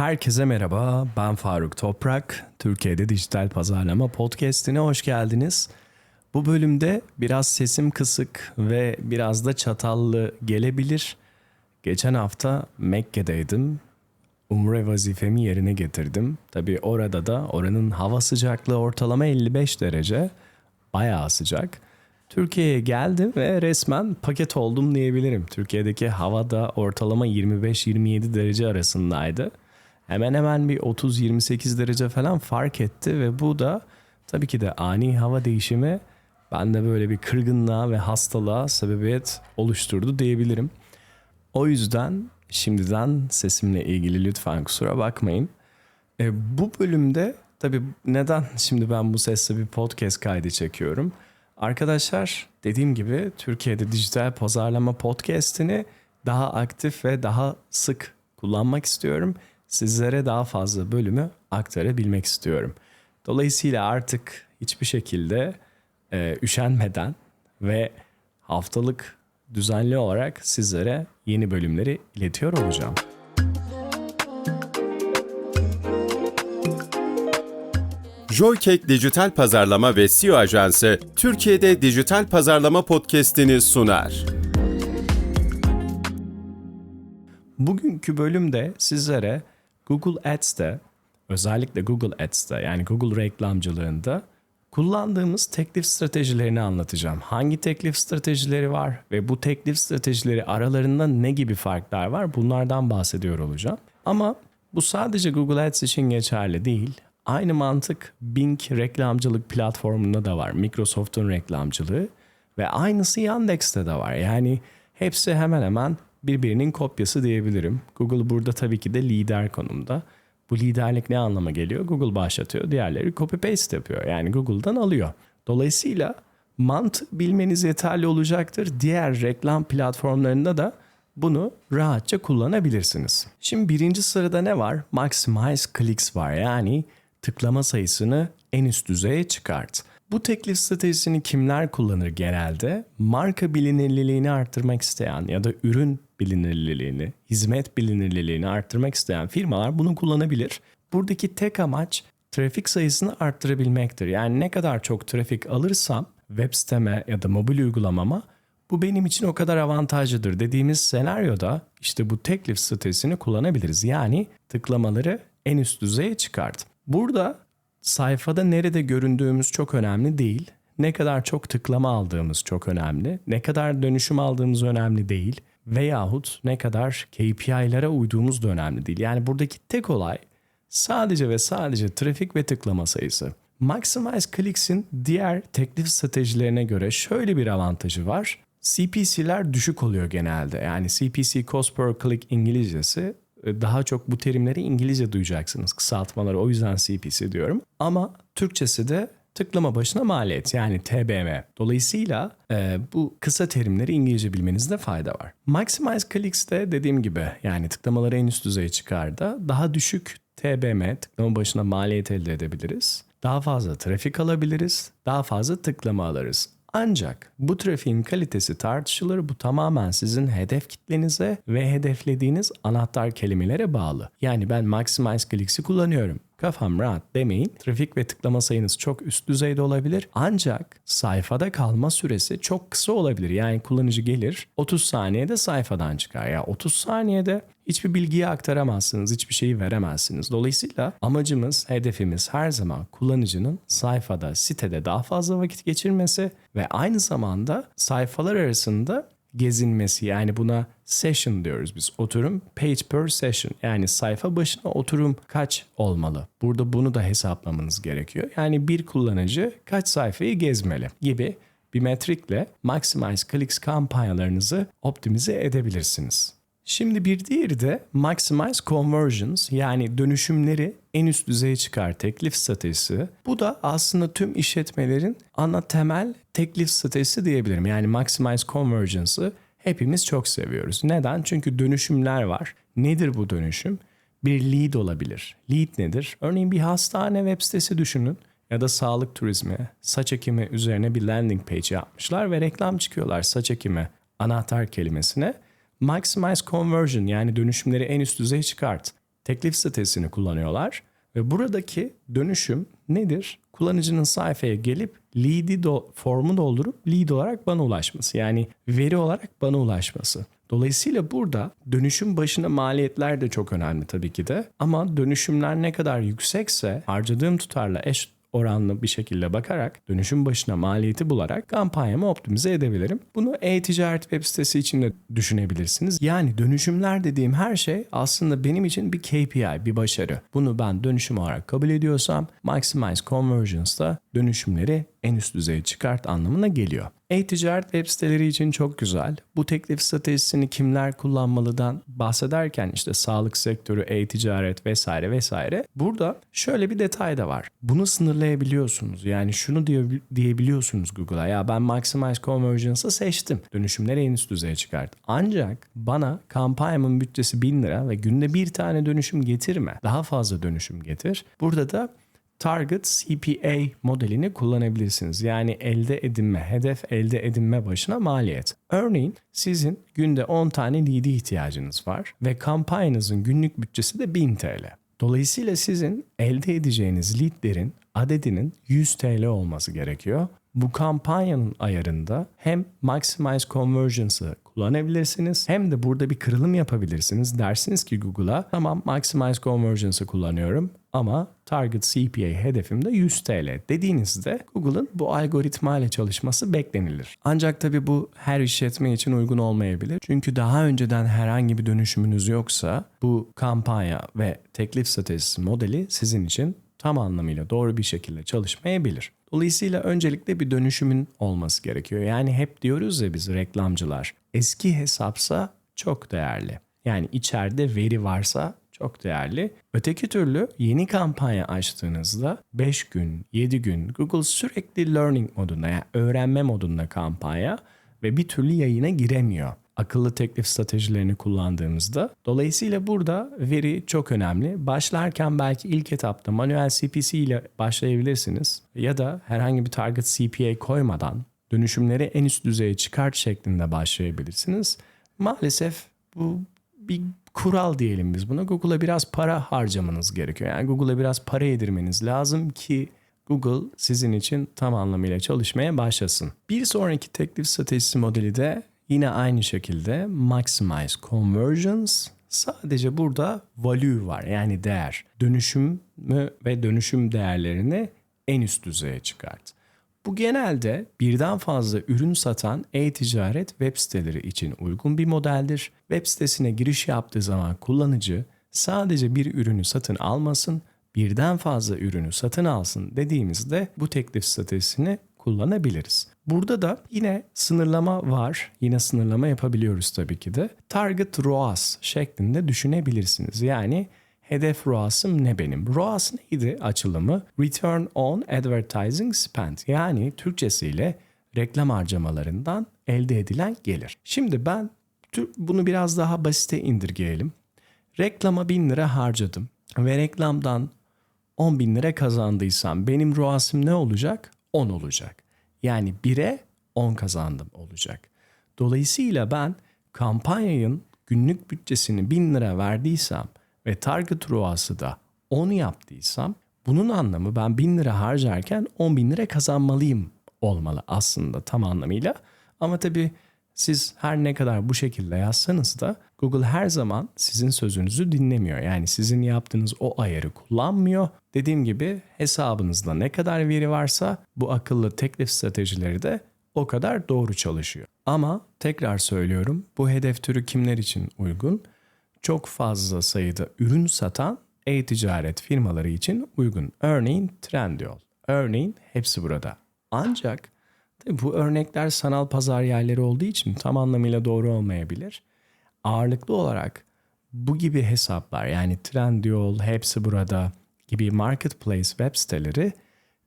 Herkese merhaba, ben Faruk Toprak. Türkiye'de Dijital Pazarlama Podcast'ine hoş geldiniz. Bu bölümde biraz sesim kısık ve biraz da çatallı gelebilir. Geçen hafta Mekke'deydim. Umre vazifemi yerine getirdim. Tabii orada da oranın hava sıcaklığı ortalama 55 derece. Bayağı sıcak. Türkiye'ye geldim ve resmen paket oldum diyebilirim. Türkiye'deki hava da ortalama 25-27 derece arasındaydı. Hemen hemen bir 30-28 derece falan fark etti ve bu da tabii ki de ani hava değişimi bende böyle bir kırgınlığa ve hastalığa sebebiyet oluşturdu diyebilirim. O yüzden şimdiden sesimle ilgili lütfen kusura bakmayın. E, bu bölümde tabii neden şimdi ben bu sesle bir podcast kaydı çekiyorum? Arkadaşlar dediğim gibi Türkiye'de dijital pazarlama podcast'ini daha aktif ve daha sık kullanmak istiyorum. Sizlere daha fazla bölümü aktarabilmek istiyorum. Dolayısıyla artık hiçbir şekilde e, üşenmeden ve haftalık düzenli olarak sizlere yeni bölümleri iletiyor olacağım. Joycake Dijital Pazarlama ve SEO Ajansı Türkiye'de dijital pazarlama podcast'ini sunar. Bugünkü bölümde sizlere Google Ads'te özellikle Google Ads'te yani Google reklamcılığında kullandığımız teklif stratejilerini anlatacağım. Hangi teklif stratejileri var ve bu teklif stratejileri aralarında ne gibi farklar var bunlardan bahsediyor olacağım. Ama bu sadece Google Ads için geçerli değil. Aynı mantık Bing reklamcılık platformunda da var. Microsoft'un reklamcılığı ve aynısı Yandex'te de var. Yani hepsi hemen hemen birbirinin kopyası diyebilirim. Google burada tabii ki de lider konumda. Bu liderlik ne anlama geliyor? Google başlatıyor, diğerleri copy paste yapıyor. Yani Google'dan alıyor. Dolayısıyla mant bilmeniz yeterli olacaktır. Diğer reklam platformlarında da bunu rahatça kullanabilirsiniz. Şimdi birinci sırada ne var? Maximize clicks var. Yani tıklama sayısını en üst düzeye çıkart. Bu teklif stratejisini kimler kullanır genelde? Marka bilinirliliğini arttırmak isteyen ya da ürün bilinirliliğini, hizmet bilinirliliğini arttırmak isteyen firmalar bunu kullanabilir. Buradaki tek amaç trafik sayısını arttırabilmektir. Yani ne kadar çok trafik alırsam web siteme ya da mobil uygulamama bu benim için o kadar avantajlıdır dediğimiz senaryoda işte bu teklif stratejisini kullanabiliriz. Yani tıklamaları en üst düzeye çıkart. Burada sayfada nerede göründüğümüz çok önemli değil. Ne kadar çok tıklama aldığımız çok önemli. Ne kadar dönüşüm aldığımız önemli değil. Veyahut ne kadar KPI'lere uyduğumuz da önemli değil. Yani buradaki tek olay sadece ve sadece trafik ve tıklama sayısı. Maximize Clicks'in diğer teklif stratejilerine göre şöyle bir avantajı var. CPC'ler düşük oluyor genelde. Yani CPC Cost Per Click İngilizcesi daha çok bu terimleri İngilizce duyacaksınız kısaltmaları o yüzden CPC diyorum. Ama Türkçesi de tıklama başına maliyet yani TBM. Dolayısıyla e, bu kısa terimleri İngilizce bilmenizde fayda var. Maximize Clicks'te dediğim gibi yani tıklamaları en üst düzeye çıkarda daha düşük TBM tıklama başına maliyet elde edebiliriz. Daha fazla trafik alabiliriz, daha fazla tıklama alırız. Ancak bu trafiğin kalitesi tartışılır. Bu tamamen sizin hedef kitlenize ve hedeflediğiniz anahtar kelimelere bağlı. Yani ben Maximize Clicks'i kullanıyorum. Kafam rahat demeyin. Trafik ve tıklama sayınız çok üst düzeyde olabilir. Ancak sayfada kalma süresi çok kısa olabilir. Yani kullanıcı gelir 30 saniyede sayfadan çıkar. Ya 30 saniyede hiçbir bilgiyi aktaramazsınız, hiçbir şeyi veremezsiniz. Dolayısıyla amacımız, hedefimiz her zaman kullanıcının sayfada, sitede daha fazla vakit geçirmesi ve aynı zamanda sayfalar arasında gezinmesi yani buna session diyoruz biz oturum page per session yani sayfa başına oturum kaç olmalı burada bunu da hesaplamanız gerekiyor yani bir kullanıcı kaç sayfayı gezmeli gibi bir metrikle Maximize Clicks kampanyalarınızı optimize edebilirsiniz. Şimdi bir diğeri de Maximize Conversions yani dönüşümleri en üst düzeye çıkar teklif stratejisi. Bu da aslında tüm işletmelerin ana temel teklif stratejisi diyebilirim. Yani Maximize Convergence'ı hepimiz çok seviyoruz. Neden? Çünkü dönüşümler var. Nedir bu dönüşüm? Bir lead olabilir. Lead nedir? Örneğin bir hastane web sitesi düşünün ya da sağlık turizmi, saç ekimi üzerine bir landing page yapmışlar ve reklam çıkıyorlar saç ekimi anahtar kelimesine. Maximize conversion yani dönüşümleri en üst düzeye çıkart. teklif sitesini kullanıyorlar ve buradaki dönüşüm nedir? Kullanıcının sayfaya gelip lead'i do- formu doldurup lead olarak bana ulaşması. Yani veri olarak bana ulaşması. Dolayısıyla burada dönüşüm başına maliyetler de çok önemli tabii ki de. Ama dönüşümler ne kadar yüksekse harcadığım tutarla eş oranlı bir şekilde bakarak dönüşüm başına maliyeti bularak kampanyamı optimize edebilirim. Bunu e-ticaret web sitesi için de düşünebilirsiniz. Yani dönüşümler dediğim her şey aslında benim için bir KPI, bir başarı. Bunu ben dönüşüm olarak kabul ediyorsam Maximize Convergence dönüşümleri en üst düzeye çıkart anlamına geliyor. E-ticaret web siteleri için çok güzel. Bu teklif stratejisini kimler kullanmalıdan bahsederken işte sağlık sektörü, e-ticaret vesaire vesaire. Burada şöyle bir detay da var. Bunu sınırlayabiliyorsunuz. Yani şunu diye, diyebiliyorsunuz Google'a. Ya ben Maximize Convergence'ı seçtim. Dönüşümleri en üst düzeye çıkart. Ancak bana kampanyamın bütçesi 1000 lira ve günde bir tane dönüşüm getirme. Daha fazla dönüşüm getir. Burada da Target CPA modelini kullanabilirsiniz. Yani elde edinme, hedef elde edinme başına maliyet. Örneğin sizin günde 10 tane lead'e ihtiyacınız var ve kampanyanızın günlük bütçesi de 1000 TL. Dolayısıyla sizin elde edeceğiniz leadlerin adedinin 100 TL olması gerekiyor. Bu kampanyanın ayarında hem Maximize Convergence'ı kullanabilirsiniz hem de burada bir kırılım yapabilirsiniz. Dersiniz ki Google'a tamam Maximize Convergence'ı kullanıyorum ama Target CPA hedefim de 100 TL dediğinizde Google'ın bu algoritma ile çalışması beklenilir. Ancak tabii bu her işletme için uygun olmayabilir. Çünkü daha önceden herhangi bir dönüşümünüz yoksa bu kampanya ve teklif stratejisi modeli sizin için tam anlamıyla doğru bir şekilde çalışmayabilir. Dolayısıyla öncelikle bir dönüşümün olması gerekiyor. Yani hep diyoruz ya biz reklamcılar eski hesapsa çok değerli. Yani içeride veri varsa çok değerli. Öteki türlü yeni kampanya açtığınızda 5 gün, 7 gün Google sürekli learning modunda yani öğrenme modunda kampanya ve bir türlü yayına giremiyor akıllı teklif stratejilerini kullandığımızda. Dolayısıyla burada veri çok önemli. Başlarken belki ilk etapta manuel CPC ile başlayabilirsiniz ya da herhangi bir target CPA koymadan dönüşümleri en üst düzeye çıkart şeklinde başlayabilirsiniz. Maalesef bu bir kural diyelim biz buna. Google'a biraz para harcamanız gerekiyor. Yani Google'a biraz para yedirmeniz lazım ki Google sizin için tam anlamıyla çalışmaya başlasın. Bir sonraki teklif stratejisi modeli de yine aynı şekilde Maximize Conversions. Sadece burada value var yani değer. Dönüşümü ve dönüşüm değerlerini en üst düzeye çıkart. Bu genelde birden fazla ürün satan e-ticaret web siteleri için uygun bir modeldir. Web sitesine giriş yaptığı zaman kullanıcı sadece bir ürünü satın almasın, birden fazla ürünü satın alsın dediğimizde bu teklif stratejisini kullanabiliriz. Burada da yine sınırlama var. Yine sınırlama yapabiliyoruz tabii ki de. Target ROAS şeklinde düşünebilirsiniz. Yani hedef ROAS'ım ne benim? ROAS neydi açılımı? Return on Advertising Spend. Yani Türkçesiyle reklam harcamalarından elde edilen gelir. Şimdi ben bunu biraz daha basite indirgeyelim. Reklama 1000 lira harcadım ve reklamdan 10 bin lira kazandıysam benim ROAS'ım ne olacak? 10 olacak. Yani 1'e 10 kazandım olacak. Dolayısıyla ben kampanyanın günlük bütçesini 1000 lira verdiysem ve target ROAS'ı da 10 yaptıysam bunun anlamı ben 1000 lira harcarken 10 bin lira kazanmalıyım olmalı aslında tam anlamıyla. Ama tabii siz her ne kadar bu şekilde yazsanız da Google her zaman sizin sözünüzü dinlemiyor. Yani sizin yaptığınız o ayarı kullanmıyor. Dediğim gibi hesabınızda ne kadar veri varsa bu akıllı teklif stratejileri de o kadar doğru çalışıyor. Ama tekrar söylüyorum bu hedef türü kimler için uygun? Çok fazla sayıda ürün satan e-ticaret firmaları için uygun. Örneğin Trendyol. Örneğin hepsi burada. Ancak bu örnekler sanal pazar yerleri olduğu için tam anlamıyla doğru olmayabilir. Ağırlıklı olarak bu gibi hesaplar yani Trendyol, hepsi burada gibi marketplace web siteleri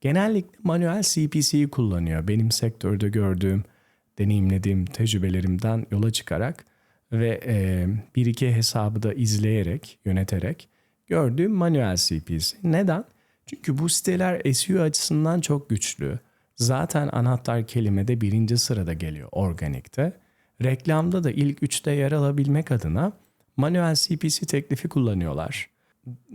genellikle manuel CPC'yi kullanıyor. Benim sektörde gördüğüm, deneyimlediğim tecrübelerimden yola çıkarak ve e, bir iki hesabı da izleyerek, yöneterek gördüğüm manuel CPC. Neden? Çünkü bu siteler SEO açısından çok güçlü. Zaten anahtar kelime de birinci sırada geliyor organikte. Reklamda da ilk üçte yer alabilmek adına manuel CPC teklifi kullanıyorlar.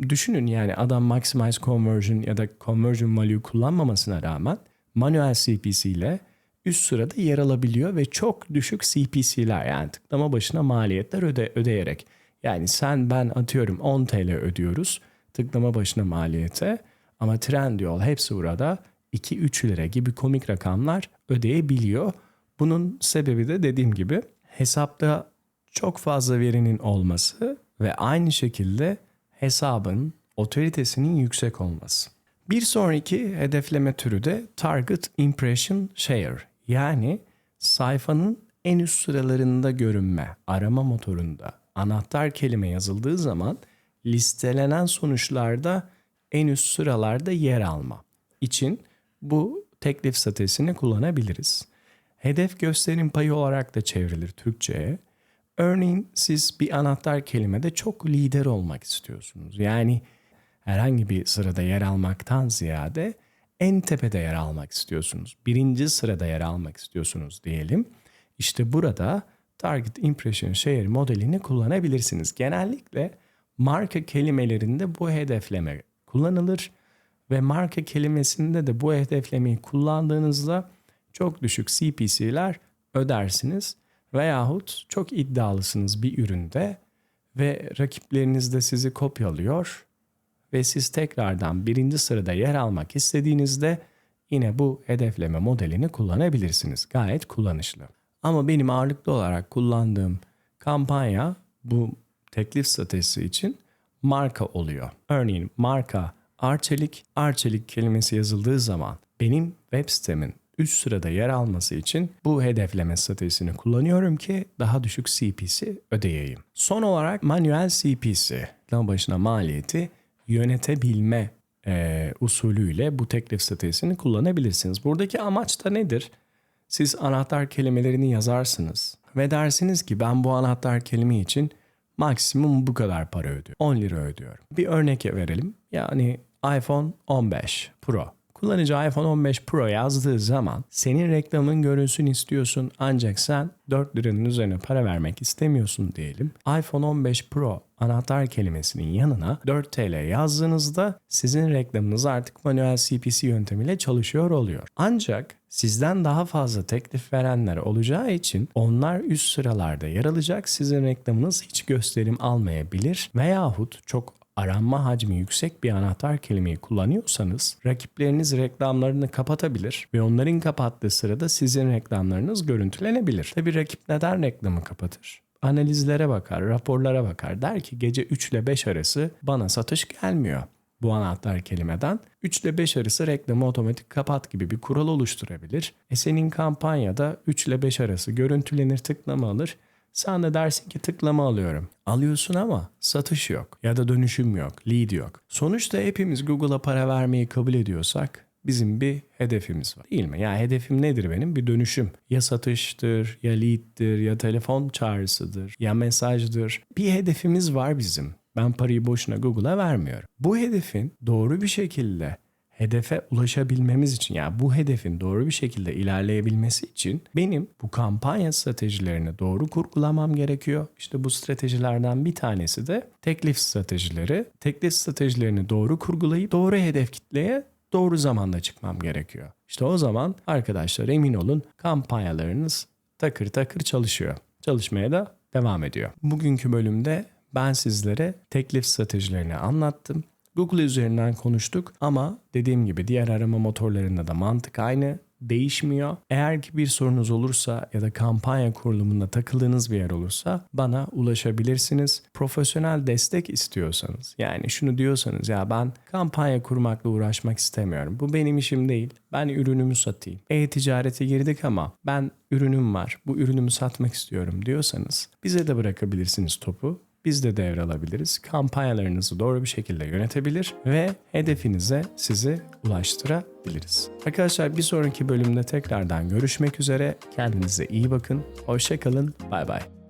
düşünün yani adam maximize conversion ya da conversion value kullanmamasına rağmen manuel CPC ile üst sırada yer alabiliyor ve çok düşük CPC'ler yani tıklama başına maliyetler öde, ödeyerek. Yani sen ben atıyorum 10 TL ödüyoruz tıklama başına maliyete ama Trendyol hepsi burada 2-3 lira gibi komik rakamlar ödeyebiliyor. Bunun sebebi de dediğim gibi hesapta çok fazla verinin olması ve aynı şekilde hesabın otoritesinin yüksek olması. Bir sonraki hedefleme türü de Target Impression Share yani sayfanın en üst sıralarında görünme, arama motorunda anahtar kelime yazıldığı zaman listelenen sonuçlarda en üst sıralarda yer alma için bu teklif statüsünü kullanabiliriz. Hedef gösterim payı olarak da çevrilir Türkçe'ye. Örneğin siz bir anahtar kelimede çok lider olmak istiyorsunuz. Yani herhangi bir sırada yer almaktan ziyade en tepede yer almak istiyorsunuz. Birinci sırada yer almak istiyorsunuz diyelim. İşte burada Target Impression Share modelini kullanabilirsiniz. Genellikle marka kelimelerinde bu hedefleme kullanılır ve marka kelimesinde de bu hedeflemeyi kullandığınızda çok düşük CPC'ler ödersiniz veyahut çok iddialısınız bir üründe ve rakipleriniz de sizi kopyalıyor ve siz tekrardan birinci sırada yer almak istediğinizde yine bu hedefleme modelini kullanabilirsiniz. Gayet kullanışlı. Ama benim ağırlıklı olarak kullandığım kampanya bu teklif stratejisi için marka oluyor. Örneğin marka Arçelik, Arçelik kelimesi yazıldığı zaman benim web sitemin üst sırada yer alması için bu hedefleme stratejisini kullanıyorum ki daha düşük CPC ödeyeyim. Son olarak manuel CPC, reklam başına maliyeti yönetebilme e, usulüyle bu teklif stratejisini kullanabilirsiniz. Buradaki amaç da nedir? Siz anahtar kelimelerini yazarsınız ve dersiniz ki ben bu anahtar kelime için maksimum bu kadar para ödüyorum. 10 lira ödüyorum. Bir örnek verelim. Yani iPhone 15 Pro. Kullanıcı iPhone 15 Pro yazdığı zaman senin reklamın görünsün istiyorsun ancak sen 4 liranın üzerine para vermek istemiyorsun diyelim. iPhone 15 Pro anahtar kelimesinin yanına 4 TL yazdığınızda sizin reklamınız artık manuel CPC yöntemiyle çalışıyor oluyor. Ancak sizden daha fazla teklif verenler olacağı için onlar üst sıralarda yer alacak. Sizin reklamınız hiç gösterim almayabilir veyahut çok aranma hacmi yüksek bir anahtar kelimeyi kullanıyorsanız rakipleriniz reklamlarını kapatabilir ve onların kapattığı sırada sizin reklamlarınız görüntülenebilir. Tabi rakip neden reklamı kapatır? Analizlere bakar, raporlara bakar. Der ki gece 3 ile 5 arası bana satış gelmiyor bu anahtar kelimeden 3 ile 5 arası reklamı otomatik kapat gibi bir kural oluşturabilir. E senin kampanyada 3 ile 5 arası görüntülenir tıklama alır. Sen de dersin ki tıklama alıyorum. Alıyorsun ama satış yok ya da dönüşüm yok, lead yok. Sonuçta hepimiz Google'a para vermeyi kabul ediyorsak bizim bir hedefimiz var değil mi? Yani hedefim nedir benim? Bir dönüşüm. Ya satıştır, ya lead'dir, ya telefon çağrısıdır, ya mesajdır. Bir hedefimiz var bizim. Ben parayı boşuna Google'a vermiyorum. Bu hedefin doğru bir şekilde hedefe ulaşabilmemiz için yani bu hedefin doğru bir şekilde ilerleyebilmesi için benim bu kampanya stratejilerini doğru kurgulamam gerekiyor. İşte bu stratejilerden bir tanesi de teklif stratejileri. Teklif stratejilerini doğru kurgulayıp doğru hedef kitleye doğru zamanda çıkmam gerekiyor. İşte o zaman arkadaşlar emin olun kampanyalarınız takır takır çalışıyor. Çalışmaya da devam ediyor. Bugünkü bölümde ben sizlere teklif stratejilerini anlattım. Google üzerinden konuştuk ama dediğim gibi diğer arama motorlarında da mantık aynı değişmiyor. Eğer ki bir sorunuz olursa ya da kampanya kurulumunda takıldığınız bir yer olursa bana ulaşabilirsiniz. Profesyonel destek istiyorsanız yani şunu diyorsanız ya ben kampanya kurmakla uğraşmak istemiyorum. Bu benim işim değil. Ben ürünümü satayım. E-ticarete girdik ama ben ürünüm var. Bu ürünümü satmak istiyorum diyorsanız bize de bırakabilirsiniz topu biz de devralabiliriz. Kampanyalarınızı doğru bir şekilde yönetebilir ve hedefinize sizi ulaştırabiliriz. Arkadaşlar bir sonraki bölümde tekrardan görüşmek üzere. Kendinize iyi bakın. Hoşçakalın. Bay bay.